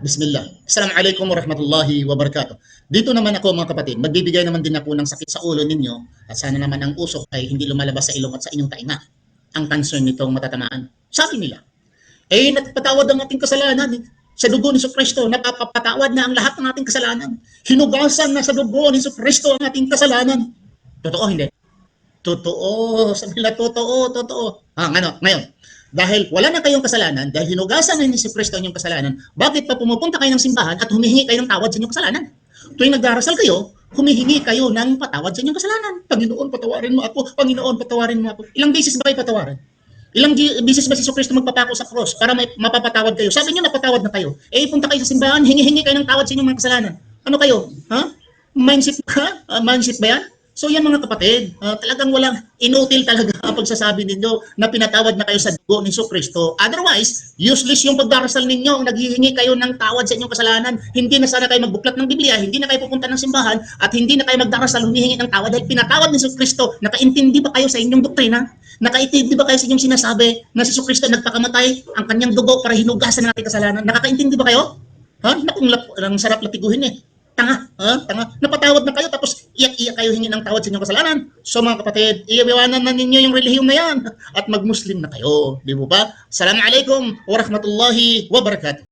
Bismillah. Assalamualaikum warahmatullahi wabarakatuh. Dito naman ako mga kapatid, magbibigay naman din ako ng sakit sa ulo ninyo at sana naman ang usok ay hindi lumalabas sa ilong at sa inyong tainga. Ang concern nitong matatamaan. Sabi nila, eh napapatawad ang ating kasalanan. Sa dugo ni Kristo, napapatawad na ang lahat ng ating kasalanan. Hinugasan na sa dugo ni Kristo ang ating kasalanan. Totoo hindi? Totoo. Sabi nila, totoo, totoo. Ah, ano, ngayon, dahil wala na kayong kasalanan, dahil hinugasan na ni si Kristo ang inyong kasalanan, bakit pa pumupunta kayo ng simbahan at humihingi kayo ng tawad sa inyong kasalanan? Tuwing nagdarasal kayo, humihingi kayo ng patawad sa inyong kasalanan. Panginoon, patawarin mo ako. Panginoon, patawarin mo ako. Ilang beses ba kayo patawarin? Ilang beses ba si Kristo magpapako sa cross para may mapapatawad kayo? Sabi niyo napatawad na kayo. Eh, punta kayo sa simbahan, hingi-hingi kayo ng tawad sa inyong mga kasalanan. Ano kayo? Ha? Mindset ba? Ah, mindset ba yan? So yan mga kapatid, ah, talagang walang inutil talaga ang pagsasabi ninyo na pinatawad na kayo sa dugo ni Kristo. Otherwise, useless yung pagdarasal ninyo, naghihingi kayo ng tawad sa inyong kasalanan. Hindi na sana kayo magbuklat ng Biblia, hindi na kayo pupunta ng simbahan, at hindi na kayo magdarasal humihingi ng tawad dahil pinatawad ni Kristo. Nakaintindi ba kayo sa inyong doktrina? Nakaintindi ba kayo sa inyong sinasabi na si Kristo nagpakamatay ang kanyang dugo para hinugasan ng ating kasalanan? Nakakaintindi ba kayo? Ha? Nakong lap, sarap latiguhin eh. Tanga, ha? Tanga. Napatawad na kayo iyak-iyak kayo hingi ng tawad sa inyong kasalanan. So mga kapatid, iiwanan na ninyo yung relihiyong na yan at mag-Muslim na kayo. Di ba? Assalamualaikum warahmatullahi wabarakatuh.